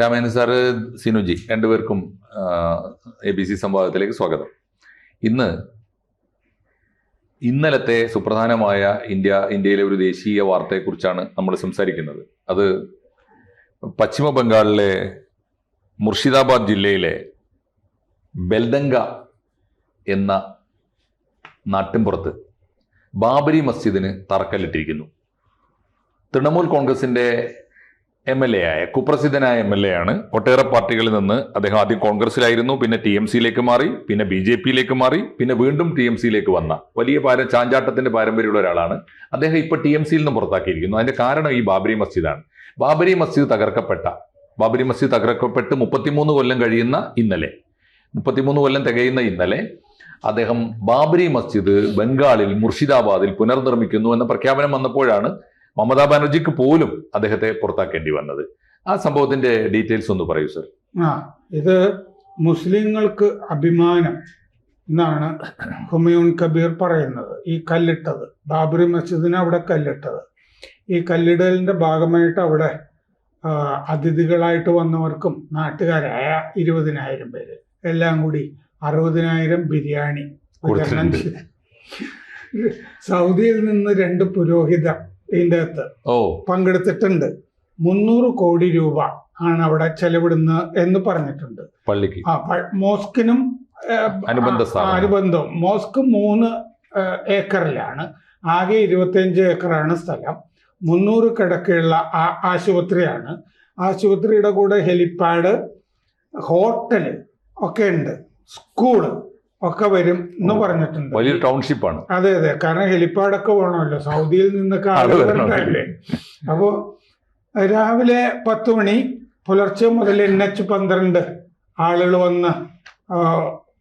രാമായണൻ sir Sinuji രണ്ടുപേർക്കും A B C സംവാദത്തിലേക്ക് സ്വാഗതം. ഇന്ന് ഇന്നലത്തെ സുപ്രധാനമായ ഇന്ത്യ ഇന്ത്യയിലെ ഒരു ദേശീയ വാർത്തയെക്കുറിച്ചാണ് നമ്മൾ സംസാരിക്കുന്നത്. അത് പശ്ചിമ ബംഗാളിലെ മുർഷിദാബാദ് ജില്ലയിലെ ബെൽദംഗ എന്ന നാട്ടിൻപുറത്ത് ബാബരി മസ്ജിദിന് തറക്കല്ലിട്ടിരിക്കുന്നു. തൃണമൂൽ കോൺഗ്രസിന്റെ എം എൽ എ ആയ കുപ്രസിദ്ധനായ എം എൽ എ ആണ്. ഒട്ടേറെ പാർട്ടികളിൽ നിന്ന് അദ്ദേഹം ആദ്യം കോൺഗ്രസിലായിരുന്നു പിന്നെ ടി എം സിയിലേക്ക് മാറി പിന്നെ ബി ജെ പിയിലേക്ക് മാറി പിന്നെ വീണ്ടും ടി എം സിയിലേക്ക് വന്ന വലിയ പാര ചാഞ്ചാട്ടത്തിന്റെ പാരമ്പര്യമുള്ള ഒരാളാണ്. അദ്ദേഹം ഇപ്പൊ ടി എം സിയിൽ നിന്ന് പുറത്താക്കിയിരിക്കുന്നു. അതിന്റെ കാരണം ഈ ബാബരി മസ്ജിദാണ്. ബാബരി മസ്ജിദ് തകർക്കപ്പെട്ട ബാബരി മസ്ജിദ് തകർക്കപ്പെട്ട് മുപ്പത്തിമൂന്ന് കൊല്ലം കഴിയുന്ന ഇന്നലെ മുപ്പത്തിമൂന്ന് കൊല്ലം തികയുന്ന ഇന്നലെ അദ്ദേഹം ബാബരി മസ്ജിദ് ബംഗാളിൽ മുർഷിദാബാദിൽ പുനർനിർമ്മിക്കുന്നു എന്ന പ്രഖ്യാപനം വന്നപ്പോഴാണ് മമതാ ബാനർജിക്ക് പോലും അദ്ദേഹത്തെ പുറത്താക്കേണ്ടി വന്നത്. ആ സംഭവത്തിന്റെ ഡീറ്റെയിൽസ് ഒന്ന് പറയൂ സർ. ആ ഇത് മുസ്ലിങ്ങൾക്ക് അഭിമാനം എന്നാണ് ഹുമയൂൺ കബീർ പറയുന്നത്. ഈ കല്ലിട്ടത് ബാബറി മസ്ജിദിന് അവിടെ കല്ലിട്ടത്. ഈ കല്ലിടലിന്റെ ഭാഗമായിട്ട് അവിടെ അതിഥികളായിട്ട് വന്നവർക്കും നാട്ടുകാരായ ഇരുപതിനായിരം പേര്. എല്ലാം കൂടി അറുപതിനായിരം ബിരിയാണി. സൗദിയിൽ നിന്ന് രണ്ട് പുരോഹിതർ ഇതിന്റെ അകത്ത്. ഓ. പങ്കെടുത്തിട്ടുണ്ട്. മുന്നൂറ് കോടി രൂപ ആണ് അവിടെ ചെലവിടുന്നത് എന്ന് പറഞ്ഞിട്ടുണ്ട്. പള്ളിക്ക്. ആ മോസ്കിനും അനുബന്ധ അനുബന്ധം. മോസ്ക് മൂന്ന് ഏക്കറിലാണ്. ആകെ ഇരുപത്തിയഞ്ച് ഏക്കറാണ് സ്ഥലം. മുന്നൂറ് കിടക്കയുള്ള ആ- ആശുപത്രിയാണ്. ആശുപത്രിയുടെ കൂടെ ഹെലിപ്പാഡ് ഹോട്ടൽ ഒക്കെ ഉണ്ട്. സ്കൂൾ. ഒക്കെ വരും എന്ന് പറഞ്ഞിട്ടുണ്ട്. വലിയൊരു ടൗൺഷിപ്പാണ് അതെ അതെ. കാരണം ഹെലിപ്പാഡൊക്കെ വേണമല്ലോ. സൗദിയിൽ നിന്നൊക്കെ ആൾ ആളുകൾ വരണം. അപ്പോ രാവിലെ പത്ത് മണി പുലർച്ചെ മുതൽ എൻ എച്ച് പന്ത്രണ്ട് ആളുകൾ വന്ന്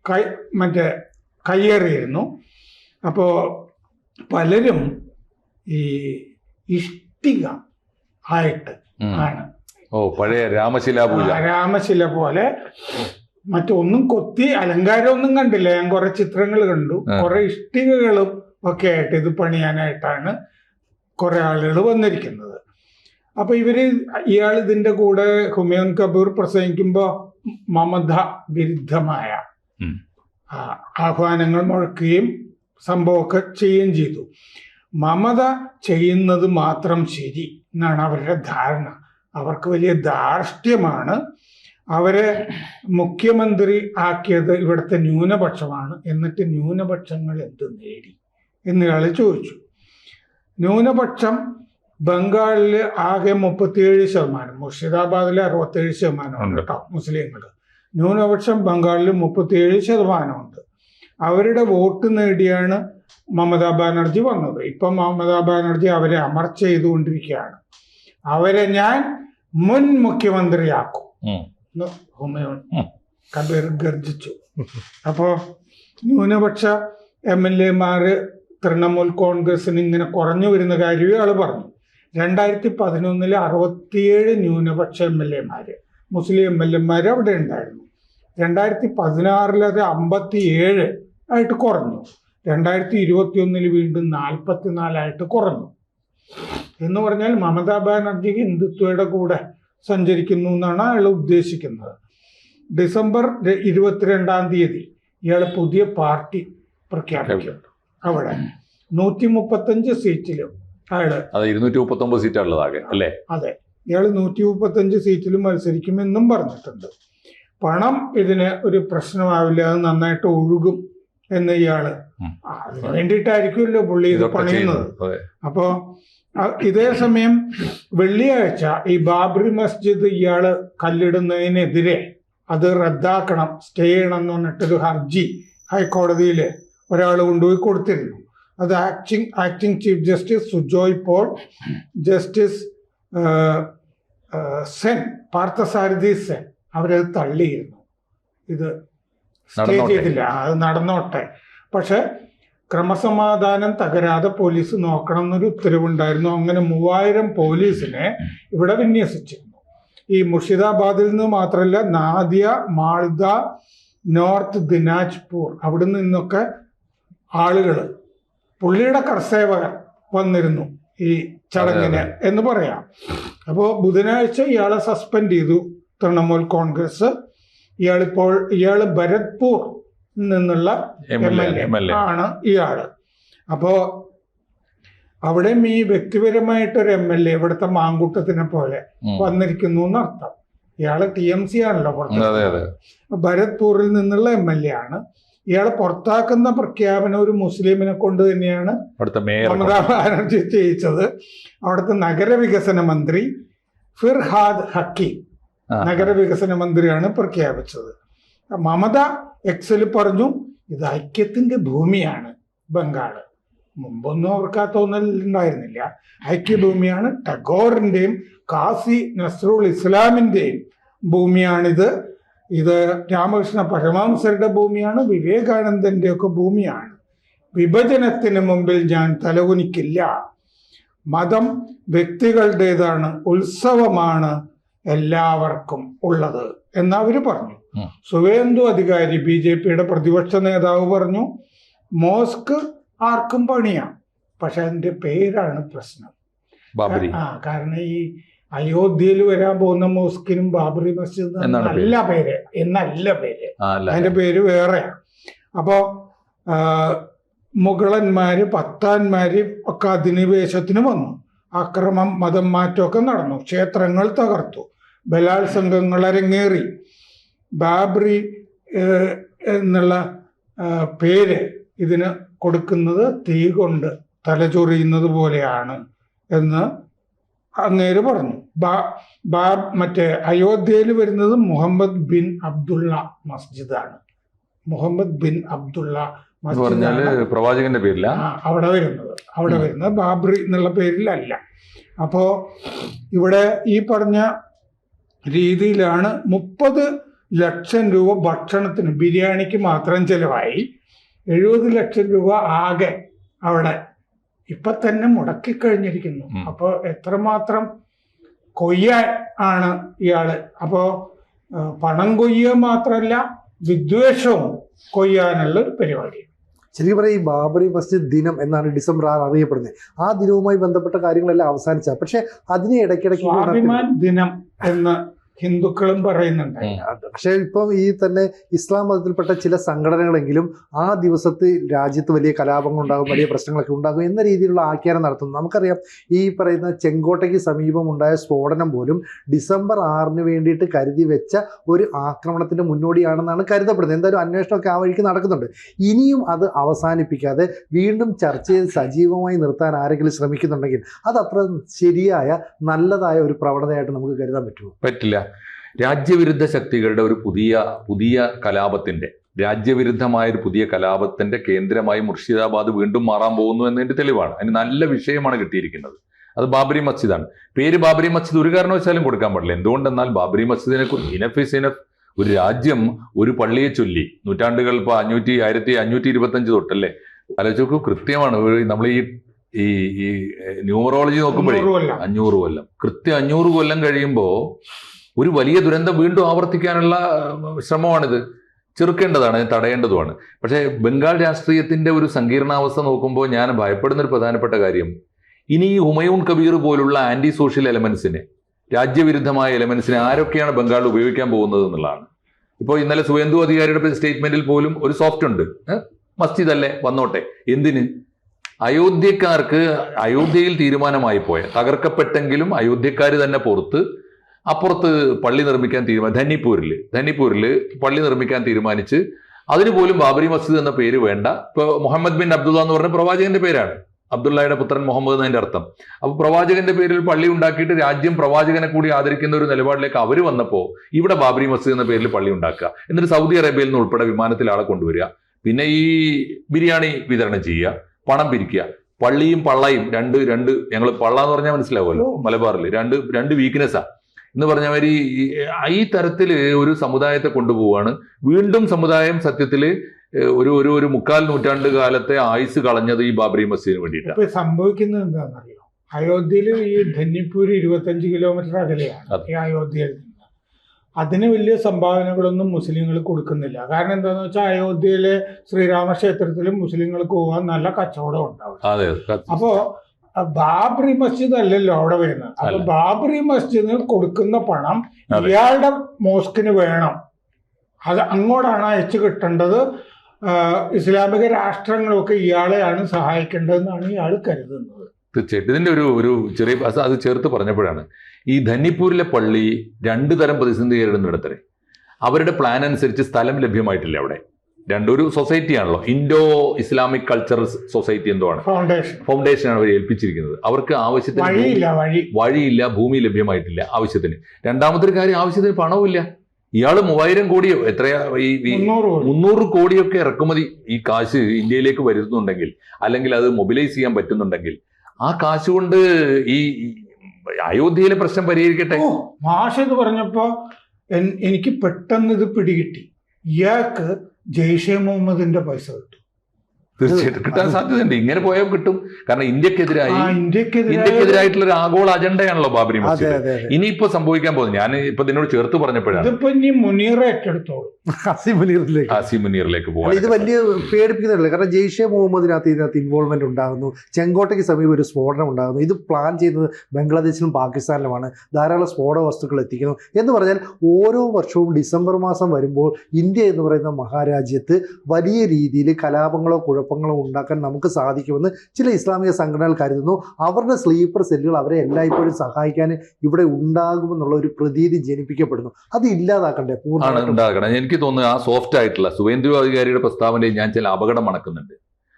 കൈ മറ്റേ കയ്യേറിയിരുന്നു. അപ്പോൾ പലരും ഈ ഇഷ്ടിക ആയിട്ട് ആണ്. ഓ പഴയ രാമശില പൂജ രാമശില പോലെ മറ്റൊന്നും കൊത്തി അലങ്കാരമൊന്നും കണ്ടില്ല. ഞാൻ കുറെ ചിത്രങ്ങൾ കണ്ടു. കുറെ ഇഷ്ടികകളും ഒക്കെ ആയിട്ട് ഇത് പണിയാനായിട്ടാണ് കുറെ ആളുകൾ വന്നിരിക്കുന്നത്. അപ്പൊ ഇവർ ഇയാൾ ഇതിന്റെ കൂടെ ഹുമയൂൺ കബൂർ പ്രസംഗിക്കുമ്പോ മമത വിരുദ്ധമായ ആഹ്വാനങ്ങൾ മുഴക്കുകയും സംഭവമൊക്കെ ചെയ്യുകയും ചെയ്തു. മമത ചെയ്യുന്നത് മാത്രം ശരി എന്നാണ് അവരുടെ ധാരണ. അവർക്ക് വലിയ ധാർഷ്ട്യമാണ്. അവരെ മുഖ്യമന്ത്രി ആക്കിയത് ഇവിടുത്തെ ന്യൂനപക്ഷമാണ്. എന്നിട്ട് ന്യൂനപക്ഷങ്ങൾ എന്ത് നേടി? എന്നയാൾ ചോദിച്ചു. ന്യൂനപക്ഷം ബംഗാളിൽ ആകെ മുപ്പത്തിയേഴ് ശതമാനം മുർഷിദാബാദിൽ അറുപത്തേഴ് ശതമാനമുണ്ട് ഉണ്ട്. കേട്ടോ മുസ്ലിങ്ങൾ. ന്യൂനപക്ഷം ബംഗാളിൽ മുപ്പത്തിയേഴ് ശതമാനമുണ്ട് അവരുടെ വോട്ട് നേടിയാണ് മമതാ ബാനർജി വന്നത്. ഇപ്പം മമതാ ബാനർജി അവരെ അമർച്ച ചെയ്തുകൊണ്ടിരിക്കുകയാണ്. അവരെ ഞാൻ മുൻ മുഖ്യമന്ത്രിയാക്കും. എന്ന് ഹുമയൂൺ. കബീർ ഗർജിച്ചു. അപ്പോ ന്യൂനപക്ഷ എം എൽ എമാര് തൃണമൂൽ കോൺഗ്രസിന് ഇങ്ങനെ കുറഞ്ഞു വരുന്ന കാര്യം ഇയാൾ പറഞ്ഞു. രണ്ടായിരത്തി പതിനൊന്നിൽ അറുപത്തിയേഴ് ന്യൂനപക്ഷ എം എൽ എമാര് മുസ്ലിം എം എൽ എമാര് അവിടെ ഉണ്ടായിരുന്നു. രണ്ടായിരത്തി പതിനാറിൽ അത് അമ്പത്തിയേഴ് ആയിട്ട് കുറഞ്ഞു. രണ്ടായിരത്തി ഇരുപത്തി ഒന്നിൽ വീണ്ടും നാൽപ്പത്തിനാലായിട്ട് കുറഞ്ഞു. എന്ന് പറഞ്ഞാൽ മമതാ ബാനർജി ഹിന്ദുത്വയുടെ കൂടെ സഞ്ചരിക്കുന്നു എന്നാണ് അയാൾ ഉദ്ദേശിക്കുന്നത്. ഡിസംബർ ഇരുപത്തിരണ്ടാം തീയതി ഇയാൾ പുതിയ പാർട്ടി പ്രഖ്യാപിക്കും. അവിടെ നൂറ്റി മുപ്പത്തഞ്ച് സീറ്റിലും അയാൾ ഇരുന്നൂറ്റി മുപ്പത്തി ഒമ്പത് സീറ്റാണുള്ളതാകെ അല്ലേ? അതെ. ഇയാൾ നൂറ്റി മുപ്പത്തഞ്ച് സീറ്റിലും മത്സരിക്കുമെന്നും പറഞ്ഞിട്ടുണ്ട്. പണം ഇതിന് ഒരു പ്രശ്നമാവില്ല അത് നന്നായിട്ട് ഒഴുകും എന്ന് ഇയാൾ അതിന് വേണ്ടിയിട്ടായിരിക്കുമല്ലോ പുള്ളി ഇത് പണിയുന്നത്. അപ്പോ ഇതേ സമയം വെള്ളിയാഴ്ച ഈ ബാബറി മസ്ജിദ് ഇയാൾ കല്ലിടുന്നതിനെതിരെ അത് റദ്ദാക്കണം സ്റ്റേ ചെയ്യണം എന്ന് പറഞ്ഞിട്ടൊരു ഹർജി ഹൈക്കോടതിയിൽ ഒരാൾ കൊണ്ടുപോയി കൊടുത്തിരുന്നു. അത് acting acting chief justice Sujoy Paul justice Sen Parthasarathy Sen അവരത് തള്ളിയിരുന്നു. ഇത് സ്റ്റേ. ചെയ്തില്ല. അത് നടന്നോട്ടെ. പക്ഷെ ക്രമസമാധാനം തകരാതെ പോലീസ് നോക്കണം എന്നൊരു ഉത്തരവുണ്ടായിരുന്നു. അങ്ങനെ മൂവായിരം പോലീസിനെ ഇവിടെ വിന്യസിച്ചിരുന്നു. ഈ മുർഷിദാബാദിൽ നിന്ന് മാത്രമല്ല നാദിയ മാൾദ നോർത്ത് ദിനാജ്പൂർ അവിടെ നിന്നൊക്കെ ആളുകൾ പുള്ളിയുടെ കർസേവകർ വന്നിരുന്നു ഈ ചടങ്ങിന് എന്ന് പറയാം. അപ്പോൾ ബുധനാഴ്ച ഇയാളെ സസ്പെൻഡ് ചെയ്തു തൃണമൂൽ കോൺഗ്രസ്. ഇയാളിപ്പോൾ ഇയാൾ ഭരത്പൂർ നിന്നുള്ള എം എൽ എ ആണ് ഇയാൾ. അപ്പോ അവിടെയും ഈ വ്യക്തിപരമായിട്ടൊരു എം എൽ എ ഇവിടുത്തെ മാങ്കൂട്ടത്തിനെ പോലെ. വന്നിരിക്കുന്നു എന്നർത്ഥം. ഇയാൾ ടി എം സി ആണല്ലോ പുറത്ത്. ഭരത്പൂരിൽ നിന്നുള്ള എം എൽ എ ആണ്. ഇയാളെ പുറത്താക്കുന്ന പ്രഖ്യാപനം ഒരു മുസ്ലിമിനെ കൊണ്ട് തന്നെയാണ് മമതാ ബാനർജി ചെയ്യിച്ചത്. അവിടുത്തെ നഗരവികസന മന്ത്രി ഫിർഹാദ് ഹക്കീം. നഗരവികസന മന്ത്രിയാണ് പ്രഖ്യാപിച്ചത്. മമത എക്സൽ പറഞ്ഞു ഇത് ഐക്യത്തിന്റെ ഭൂമിയാണ് ബംഗാൾ. മുമ്പൊന്നും അവർക്ക് ആ തോന്നലുണ്ടായിരുന്നില്ല. ഐക്യഭൂമിയാണ് ടഗോറിന്റെയും കാസി നസ്രുൾ ഇസ്ലാമിന്റെയും ഭൂമിയാണിത്. ഇത് രാമകൃഷ്ണ പരമാംസരുടെ ഭൂമിയാണ് വിവേകാനന്ദന്റെ ഒക്കെ ഭൂമിയാണ്. വിഭജനത്തിന് മുമ്പിൽ ഞാൻ തലകുനിക്കില്ല. മതം വ്യക്തികളുടേതാണ് ഉത്സവമാണ് എല്ലാവർക്കും ഉള്ളത് എന്ന് പറഞ്ഞു. സുവേന്ദു അധികാരി ബി ജെ പിയുടെ പ്രതിപക്ഷ നേതാവ് പറഞ്ഞു മോസ്ക് ആർക്കും പണിയാം പക്ഷെ അതിന്റെ പേരാണ് പ്രശ്നം. ആ കാരണം ഈ അയോധ്യയിൽ വരാൻ പോകുന്ന മോസ്കിനും ബാബറി മസ്ജിദ്. നല്ല പേര് എന്നല്ല പേര്. അതിന്റെ പേര് വേറെയാണ് അപ്പോ മുഗളന്മാര് പത്താന്മാര് ഒക്കെ അധിനിവേശത്തിന് വന്നു. അക്രമം മതം മാറ്റമൊക്കെ നടന്നു. ക്ഷേത്രങ്ങൾ തകർത്തു. ബലാത്സംഗങ്ങൾ അരങ്ങേറി ബാബ്രി എന്നുള്ള പേര് ഇതിന് കൊടുക്കുന്നത് തീ കൊണ്ട് തലചൊറിയുന്നത് പോലെയാണ് എന്ന് അങ്ങേര് പറഞ്ഞു. ബാ ബാ മറ്റേ അയോധ്യയിൽ വരുന്നത് മുഹമ്മദ് ബിൻ അബ്ദുള്ള മസ്ജിദാണ്. മുഹമ്മദ് ബിൻ അബ്ദുള്ള പറഞ്ഞാൽ പ്രവാചകന്റെ പേരില. ആ, അവിടെ വരുന്നത്. അവിടെ. വരുന്നത് ബാബറി എന്നുള്ള പേരിലല്ല. അപ്പോ ഇവിടെ ഈ പറഞ്ഞ രീതിയിലാണ് മുപ്പത് ലക്ഷം രൂപ ഭക്ഷണത്തിന് ബിരിയാണിക്ക് മാത്രം ചെലവായി. എഴുപത് ലക്ഷം രൂപ ആകെ അവിടെ ഇപ്പൊ തന്നെ മുടക്കിക്കഴിഞ്ഞിരിക്കുന്നു കഴിഞ്ഞിരിക്കുന്നു. അപ്പോ എത്രമാത്രം കൊയ്യാൻ ആണ് ഇയാൾ. അപ്പോ പണം കൊയ്യുക മാത്രമല്ല വിദ്വേഷവും കൊയ്യാനുള്ള ഒരു പരിപാടി ശരിക്കും പറയാം ഈ ബാബറി മസ്ജിദ് ദിനം എന്നാണ് ഡിസംബർ ആറ് അറിയപ്പെടുന്നത്. ആ ദിനവുമായി ബന്ധപ്പെട്ട കാര്യങ്ങളെല്ലാം അവസാനിച്ച. പക്ഷെ അതിനെ ഇടയ്ക്കിടയ്ക്ക് ദിനം എന്ന് ഹിന്ദുക്കളും പറയുന്നുണ്ട്. പക്ഷേ ഇപ്പം ഈ തന്നെ ഇസ്ലാം മതത്തിൽപ്പെട്ട ചില സംഘടനകളെങ്കിലും ആ ദിവസത്തെ രാജ്യത്ത് വലിയ കലാപങ്ങൾ ഉണ്ടാകും വലിയ പ്രശ്നങ്ങളൊക്കെ ഉണ്ടാകും എന്ന രീതിയിലുള്ള ആഖ്യാനം നടത്തുന്നു. നമുക്കറിയാം ഈ പറയുന്ന ചെങ്കോട്ടയ്ക്ക് സമീപം ഉണ്ടായ സ്ഫോടനം പോലും ഡിസംബർ ആറിന് വേണ്ടിയിട്ട് കരുതി വെച്ച ഒരു ആക്രമണത്തിന്റെ മുന്നോടിയാണെന്നാണ് കരുതപ്പെടുന്നത്. എന്തായാലും അന്വേഷണമൊക്കെ ആ വഴിക്ക് നടക്കുന്നുണ്ട്. ഇനിയും അത് അവസാനിപ്പിക്കാതെ വീണ്ടും ചർച്ചയിൽ ചെയ്ത് സജീവമായി നിർത്താൻ ആരെങ്കിലും ശ്രമിക്കുന്നുണ്ടെങ്കിൽ അത് അത്ര ശരിയായ നല്ലതായ ഒരു പ്രവണതയായിട്ട് നമുക്ക് കരുതാൻ പറ്റുമോ? പറ്റില്ല. രാജ്യവിരുദ്ധ ശക്തികളുടെ ഒരു പുതിയ പുതിയ കലാപത്തിന്റെ രാജ്യവിരുദ്ധമായ ഒരു പുതിയ കലാപത്തിന്റെ കേന്ദ്രമായി മുർഷിദാബാദ് വീണ്ടും മാറാൻ പോകുന്നു എന്നതിന്റെ തെളിവാണ്. അതിന് നല്ല വിഷയമാണ് കിട്ടിയിരിക്കുന്നത്. അത് ബാബരി മസ്ജിദാണ്. പേര് ബാബരി മസ്ജിദ് ഒരു കാരണവശാലും കൊടുക്കാൻ പാടില്ല. എന്തുകൊണ്ടെന്നാൽ ബാബരി മസ്ജിദിനെ കുറിച്ച് ഇനഫ് ഇസ് ഇനഫ്. ഒരു രാജ്യം ഒരു പള്ളിയെ ചൊല്ലി നൂറ്റാണ്ടുകൾ ഇപ്പൊ അഞ്ഞൂറ്റി ആയിരത്തി അഞ്ഞൂറ്റി ഇരുപത്തഞ്ച് തൊട്ടല്ലേ? ആലോചിച്ചു കൃത്യമാണ്. നമ്മൾ ഈ ഈ ഈ ന്യൂമറോളജി നോക്കുമ്പോഴേ. അഞ്ഞൂറ് കൊല്ലം. കൃത്യം അഞ്ഞൂറ് കൊല്ലം കഴിയുമ്പോൾ ഒരു വലിയ ദുരന്തം വീണ്ടും ആവർത്തിക്കാനുള്ള ശ്രമമാണിത്. ചെറുക്കേണ്ടതാണ് തടയേണ്ടതുമാണ്. പക്ഷേ ബംഗാൾ രാഷ്ട്രീയത്തിന്റെ ഒരു സങ്കീർണാവസ്ഥ നോക്കുമ്പോൾ ഞാൻ ഭയപ്പെടുന്ന ഒരു പ്രധാനപ്പെട്ട കാര്യം. ഇനി ഈ ഹുമയൂൺ കബീർ പോലുള്ള ആന്റി സോഷ്യൽ എലമെന്റ്സിനെ രാജ്യവിരുദ്ധമായ എലമെന്റ്സിനെ ആരൊക്കെയാണ് ബംഗാളിൽ ഉപയോഗിക്കാൻ പോകുന്നത് എന്നുള്ളതാണ്. ഇപ്പോൾ ഇന്നലെ സുവേന്ദു അധികാരിയുടെ സ്റ്റേറ്റ്മെന്റിൽ പോലും ഒരു സോഫ്റ്റ് ഉണ്ട്. മസ്ജിദ് അല്ലേ വന്നോട്ടെ. എന്തിന്? അയോധ്യക്കാർക്ക് അയോധ്യയിൽ തീരുമാനമായി പോയ തകർക്കപ്പെട്ടെങ്കിലും അയോധ്യക്കാർ തന്നെ പുറത്ത് അപ്പുറത്ത് പള്ളി നിർമ്മിക്കാൻ തീരുമാനം ധന്നിപ്പൂരിൽ ധന്നിപ്പൂരിൽ പള്ളി നിർമ്മിക്കാൻ തീരുമാനിച്ച് അതിന് പോലും ബാബരി മസ്ജിദ് എന്ന പേര് വേണ്ട. ഇപ്പൊ മുഹമ്മദ് ബിൻ അബ്ദുള്ള എന്ന് പറഞ്ഞ പ്രവാചകന്റെ പേരാണ്. അബ്ദുള്ളയുടെ പുത്രൻ മുഹമ്മദ് എന്നതിന്റെ അർത്ഥം. അപ്പൊ പ്രവാചകന്റെ പേരിൽ പള്ളി ഉണ്ടാക്കിയിട്ട് രാജ്യം പ്രവാചകനെ കൂടി ആദരിക്കുന്ന ഒരു നിലപാടിലേക്ക് അവർ വന്നപ്പോൾ ഇവിടെ ബാബരി മസ്ജിദ് എന്ന പേരിൽ പള്ളി ഉണ്ടാക്കുക. എന്നിട്ട് സൗദി അറേബ്യയിൽ നിന്ന് ഉൾപ്പെടെ വിമാനത്തിൽ ആളെ കൊണ്ടുവരിക. പിന്നെ ഈ ബിരിയാണി വിതരണം ചെയ്യുക പണം പിരിക്കുക. പള്ളിയും പള്ളയും രണ്ട് രണ്ട് ഞങ്ങൾ പള്ള എന്ന് പറഞ്ഞാൽ മനസ്സിലാവുമല്ലോ മലബാറിൽ രണ്ട് രണ്ട് വീക്ക്നെസ്സാ എന്ന് പറഞ്ഞ മാതിരി ഈ- തരത്തിൽ ഒരു സമുദായത്തെ കൊണ്ടുപോവാണ്. വീണ്ടും സമുദായം സത്യത്തിൽ ഒരു ഒരു ഒരു മുക്കാൽ നൂറ്റാണ്ട് കാലത്തെ ആയുസ് കളഞ്ഞത് ഈ ബാബറി മസ്ജിദിന് വേണ്ടിയിട്ടാണ്. സംഭവിക്കുന്നത് എന്താണെന്നറിയോ? അയോധ്യയിൽ ഈ ധന്നിപ്പൂര് ഇരുപത്തഞ്ച് കിലോമീറ്റർ അകലെയാണ്. ഈ അയോധ്യയിൽ നിന്ന്. അതിന് വലിയ സംഭാവനകളൊന്നും മുസ്ലിങ്ങൾ കൊടുക്കുന്നില്ല. കാരണം എന്താണെന്ന് വെച്ചാൽ അയോധ്യയിലെ ശ്രീരാമക്ഷേത്രത്തിലും മുസ്ലിങ്ങൾക്ക് പോകാൻ നല്ല കച്ചവടം ഉണ്ടാവും. അതെ അപ്പോ ആ ബാബറി മസ്ജിദ് അല്ലല്ലോ അവിടെ വരുന്നത്. അപ്പൊ. ബാബറി മസ്ജിദിന് കൊടുക്കുന്ന പണം ഇയാളുടെ മോസ്കിന് വേണം. അത് അങ്ങോട്ടാണ് അയച്ചു കിട്ടേണ്ടത്. ഇസ്ലാമിക രാഷ്ട്രങ്ങളൊക്കെ ഇയാളെയാണ് സഹായിക്കേണ്ടതെന്നാണ് ഇയാൾ കരുതുന്നത്. തീർച്ചയായിട്ടും. ഇതിന്റെ ഒരു ഒരു ചെറിയ അത് അത് ചേർത്ത് പറഞ്ഞപ്പോഴാണ്. ഈ ധന്നിപ്പൂരിലെ പള്ളി രണ്ടു തരം പ്രതിസന്ധി നേരിടുന്നിടത്തരെ അവരുടെ പ്ലാൻ അനുസരിച്ച് സ്ഥലം ലഭ്യമായിട്ടില്ല അവിടെ. രണ്ടൊരു സൊസൈറ്റി ആണല്ലോ. ഇൻഡോ ഇസ്ലാമിക് കൾച്ചറൽ സൊസൈറ്റി എന്തോ ആണ്. ഫൗണ്ടേഷൻ ആണ് അവർ ഏൽപ്പിച്ചിരിക്കുന്നത്. അവർക്ക് ആവശ്യത്തിന് വഴിയില്ല ഭൂമി ലഭ്യമായിട്ടില്ല ആവശ്യത്തിന്. രണ്ടാമത്തെ കാര്യം ആവശ്യത്തിന് പണവുമില്ല. ഇയാൾ മൂവായിരം കോടിയോ എത്രയാ ഈ മുന്നൂറ് കോടി. മുന്നൂറ് കോടിയൊക്കെ ഇറക്കുമതി ഈ കാശ് ഇന്ത്യയിലേക്ക് വരുന്നുണ്ടെങ്കിൽ അല്ലെങ്കിൽ അത് മൊബിലൈസ് ചെയ്യാൻ പറ്റുന്നുണ്ടെങ്കിൽ ആ കാശ് കൊണ്ട് ഈ അയോധ്യയിലെ പ്രശ്നം പരിഹരിക്കട്ടെ? മാഷ് ഇത് പറഞ്ഞപ്പോ എനിക്ക് പെട്ടെന്ന് ഇത് പിടികിട്ടി. ഇയാൾക്ക് ജെയ്ഷെ മുഹമ്മദിന്റെ പൈസ കിട്ടും. തീർച്ചയായിട്ടും. കിട്ടാൻ സാധ്യതയുണ്ട്. ഇങ്ങനെ പോയാൽ കിട്ടും. കാരണം ഇന്ത്യക്കെതിരായി ഇന്ത്യക്കെതിരായിട്ടുള്ള ഒരു ആഗോള അജണ്ടയാണല്ലോ ബാബരി മസ്ജിദ്. ഇനിയിപ്പോ സംഭവിക്കാൻ പോകുന്നത്. ഞാൻ ഇപ്പൊ നിന്നോട് ചേർത്ത് പറഞ്ഞപ്പോഴാണ്. ഇതിപ്പോ ഇനി മുനീർ ഏറ്റെടുത്തോളൂ. ഹസീം മുനീറിലേക്ക്. മുനീറിലേക്ക് ഇത് വലിയ പേടിപ്പിക്കുന്നില്ല കാരണം ജെയ്ഷെ മുഹമ്മദിനകത്ത് ഇതിനകത്ത് ഇൻവോൾവ്മെന്റ് ഉണ്ടാകുന്നു. ചെങ്കോട്ടയ്ക്ക് സമീപം ഒരു സ്ഫോടനം ഉണ്ടാകുന്നു. ഇത് പ്ലാൻ ചെയ്യുന്നത് ബംഗ്ലാദേശിലും പാകിസ്ഥാനിലുമാണ്. ധാരാളം സ്ഫോടക വസ്തുക്കൾ എത്തിക്കുന്നു. എന്ന് പറഞ്ഞാൽ ഓരോ വർഷവും ഡിസംബർ മാസം വരുമ്പോൾ ഇന്ത്യ എന്ന് പറയുന്ന മഹാരാജ്യത്ത് വലിയ രീതിയിൽ കലാപങ്ങളോ കുഴപ്പങ്ങളോ ഉണ്ടാക്കാൻ നമുക്ക് സാധിക്കുമെന്ന് ചില ഇസ്ലാമിക സംഘടനകൾ കരുതുന്നു. അവരുടെ സ്ലീപ്പർ സെല്ലുകൾ അവരെ എല്ലായ്പ്പോഴും സഹായിക്കാൻ ഇവിടെ ഉണ്ടാകുമെന്നുള്ള ഒരു പ്രതീതി ജനിപ്പിക്കപ്പെടുന്നു. അത് ഇല്ലാതാക്കണ്ടേ? പൂർണമായിട്ടും. ഉണ്ടാകണം. എനിക്ക് തോന്നുന്നു ആ സോഫ്റ്റ് ആയിട്ടുള്ള സുവേന്ദ്രു അധികാരിയുടെ പ്രസ്താവനയിൽ ഞാൻ ചില അപകടം മണക്കുന്നുണ്ട്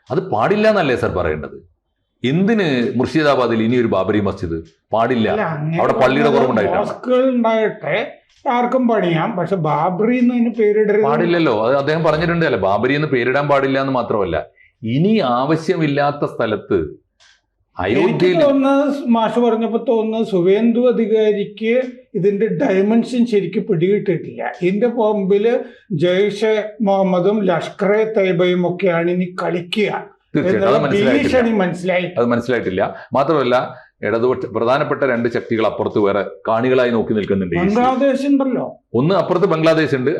അത് പാടില്ല എന്നല്ലേ സർ പറയേണ്ടത്? എന്തിന് മുർഷിദാബാദിൽ ഇനി ഒരു ബാബരി മസ്ജിദ്? പാടില്ല. അവിടെ പള്ളിയുടെ കുറവുണ്ടായിട്ടാണ്. ആർക്കും പണിയാം. പക്ഷെ ബാബറി എന്ന് പേരിടരുത്. പാടില്ലല്ലോ. അത് അദ്ദേഹം പറഞ്ഞിട്ടുണ്ടല്ലോ ബാബരി എന്ന് പേരിടാൻ പാടില്ല എന്ന് മാത്രമല്ല. ഇനി ആവശ്യമില്ലാത്ത സ്ഥലത്ത് അയോധ്യയിൽ ഒന്ന് മാഷ് പറഞ്ഞപ്പോ തോന്നുന്നത് സുവേന്ദു അധികാരിക്ക് ഇതിന്റെ ഡയമെൻഷൻ ശരിക്കും പിടികിട്ടിട്ടില്ല ഇതിന്റെ പോമ്പിൽ ജയ്ഷെ മുഹമ്മദും ലഷ്കറെ തൈബയും ഒക്കെയാണ് ഇനി കളിക്കുക തീർച്ചയായിട്ടും. അത് മനസ്സിലായിട്ടില്ല. അത് മനസ്സിലായിട്ടില്ല. മാത്രമല്ല ഇടതുപക്ഷ പ്രധാനപ്പെട്ട രണ്ട് ശക്തികൾ അപ്പുറത്ത് വേറെ കാണികളായി നോക്കി നിൽക്കുന്നുണ്ട് ബംഗ്ലാദേശ് ഉണ്ടല്ലോ. ഒന്ന് അപ്പുറത്ത് ബംഗ്ലാദേശ് ഉണ്ട്.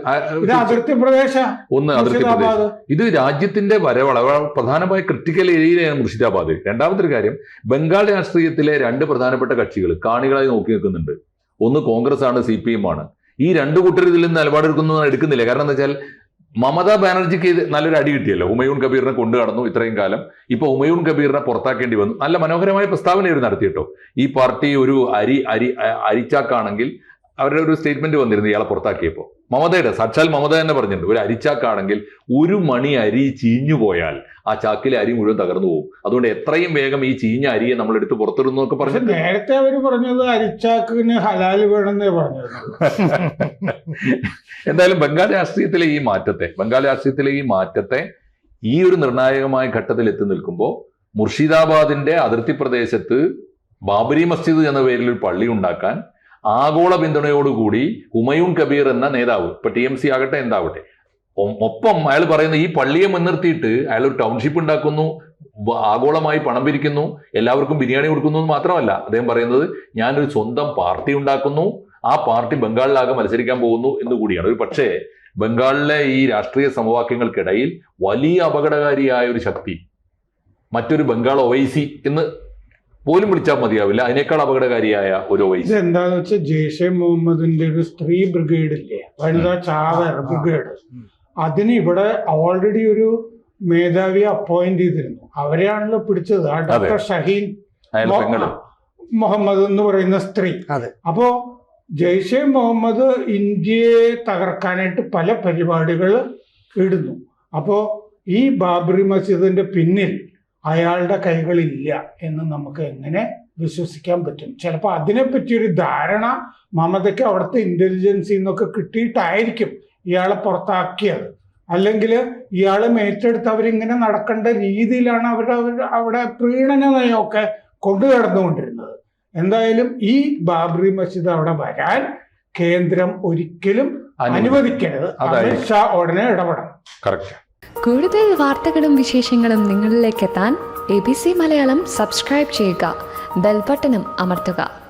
അതിർത്തി പ്രദേശ ഒന്ന് അതിർത്തി പ്രദേശം. ഇത് രാജ്യത്തിന്റെ വരവള പ്രധാനമായ ക്രിട്ടിക്കൽ ഏരിയയിലാണ് മുർഷിദാബാദ്. രണ്ടാമത്തെ ഒരു കാര്യം ബംഗാൾ രാഷ്ട്രീയത്തിലെ രണ്ട് പ്രധാനപ്പെട്ട കക്ഷികൾ കാണികളായി നോക്കി നിൽക്കുന്നുണ്ട്. ഒന്ന് കോൺഗ്രസ് ആണ് സി പി എം ആണ്. ഈ രണ്ട് കൂട്ടർ ഇതിൽ നിന്ന് നിലപാടെടുക്കുന്നു എടുക്കുന്നില്ല. കാരണം എന്താ വെച്ചാൽ മമതാ ബാനർജിക്ക് നല്ലൊരു അടി കിട്ടിയല്ലോ. ഹുമയൂൺ കബീറിനെ കൊണ്ടു കടന്നു ഇത്രയും കാലം. ഇപ്പൊ ഹുമയൂൺ കബീറിനെ പുറത്താക്കേണ്ടി വന്നു. നല്ല മനോഹരമായ പ്രസ്താവന അവർ നടത്തിയിട്ടോ ഈ പാർട്ടി ഒരു അരി അരി അരിച്ചാക്കാണെങ്കിൽ അവരുടെ ഒരു സ്റ്റേറ്റ്മെന്റ് വന്നിരുന്നു ഇയാളെ പുറത്താക്കിയപ്പോൾ മമതയുടെ സാക്ഷാൽ മമത തന്നെ പറഞ്ഞിട്ടുണ്ട്. ഒരു അരിച്ചാക്കാണെങ്കിൽ ഒരു മണി അരി ചീഞ്ഞു പോയാൽ ആ ചാക്കിലെ അരി മുഴുവൻ തകർന്നു പോകും. അതുകൊണ്ട് എത്രയും വേഗം ഈ ചീഞ്ഞ അരിയെ നമ്മൾ എടുത്ത് പുറത്തിടുന്നു എന്നൊക്കെ പറഞ്ഞു നേരത്തെ അവർ പറഞ്ഞത് അരിച്ചാക്കിന് ഹലാൽ വേണമെന്നേ പറഞ്ഞു എന്തായാലും ബംഗാൾ രാഷ്ട്രീയത്തിലെ ഈ മാറ്റത്തെ ബംഗാൾ രാഷ്ട്രീയത്തിലെ ഈ മാറ്റത്തെ ഈ ഒരു നിർണായകമായ ഘട്ടത്തിൽ എത്തി നിൽക്കുമ്പോൾ മുർഷിദാബാദിന്റെ അതിർത്തി പ്രദേശത്ത് ബാബരി മസ്ജിദ് എന്ന പേരിൽ ഒരു പള്ളി ഉണ്ടാക്കാൻ ആഗോള പിന്തുണയോടുകൂടി ഹുമയൂൺ കബീർ എന്ന നേതാവ് ഇപ്പൊ ടി എം സി ആകട്ടെ എന്താവട്ടെ ഒപ്പം അയാൾ പറയുന്ന ഈ പള്ളിയെ മുൻനിർത്തിയിട്ട് അയാൾ ഒരു ടൗൺഷിപ്പ് ഉണ്ടാക്കുന്നു ആഗോളമായി പണം പിരിക്കുന്നു എല്ലാവർക്കും ബിരിയാണി കൊടുക്കുന്നു എന്ന് മാത്രമല്ല അദ്ദേഹം പറയുന്നത് ഞാനൊരു സ്വന്തം പാർട്ടി ഉണ്ടാക്കുന്നു ആ പാർട്ടി ബംഗാളിലാകെ മത്സരിക്കാൻ പോകുന്നു എന്ന് കൂടിയാണ്. ഒരു പക്ഷേ ബംഗാളിലെ ഈ രാഷ്ട്രീയ സമവാക്യങ്ങൾക്കിടയിൽ വലിയ അപകടകാരിയായ ഒരു ശക്തി മറ്റൊരു ബംഗാൾ ഒവൈസി എന്ന് പോലും വിളിച്ചാൽ മതിയാവില്ല. അതിനേക്കാൾ അപകടകാരിയായ ഒരു ഒവൈസി എന്താന്ന് വെച്ചാൽ ജെയ്ഷെ മുഹമ്മദിന്റെ ഒരു സ്ത്രീ ബ്രിഗേഡ് ഇല്ലേ? വനിതാ ചാവർ ബ്രിഗേഡ് അതിന് ഇവിടെ ഓൾറെഡി ഒരു മേധാവിയെ അപ്പോയിന്റ് ചെയ്തിരുന്നു. അവരെയാണല്ലോ പിടിച്ചത്. ആ ഡോക്ടർ ഷഹീൻ മുഹമ്മദ് എന്ന് പറയുന്ന സ്ത്രീ. അപ്പോ ജയ്ഷെ മുഹമ്മദ് ഇന്ത്യയെ തകർക്കാനായിട്ട് പല പരിപാടികൾ ഇടുന്നു. അപ്പോ ഈ ബാബറി മസ്ജിദിന്റെ പിന്നിൽ അയാളുടെ കൈകളില്ല എന്ന് നമുക്ക് എങ്ങനെ വിശ്വസിക്കാൻ പറ്റും? ചിലപ്പോൾ അതിനെപ്പറ്റി ഒരു ധാരണ മമതയ്ക്ക് അവിടുത്തെ ഇന്റലിജൻസിൽ നിന്നൊക്കെ കിട്ടിയിട്ടായിരിക്കും. ഇയാളെ പുറത്താക്കിയത്. അല്ലെങ്കിൽ ഇയാളെ ഏറ്റെടുത്ത് അവരിങ്ങനെ നടക്കേണ്ട രീതിയിലാണ് അവർ അവർ അവിടെ പ്രീണന നയമൊക്കെ കൊണ്ടു കടന്നുകൊണ്ടിരുന്നത് എന്തായാലും ഈ ബാബറി മസ്ജിദ് അവിടെ വരാൻ കേന്ദ്രം ഒരിക്കലും അനുവദിക്കരുത്. അമിത്ഷാ അമിത് ഷാ ഉടനെ ഇടപെടണം. കൂടുതൽ വാർത്തകളും വിശേഷങ്ങളും നിങ്ങളിലേക്ക് എത്താൻ A B C Malayalam subscribe ചെയ്യുക. ബെൽബട്ടനും അമർത്തുക.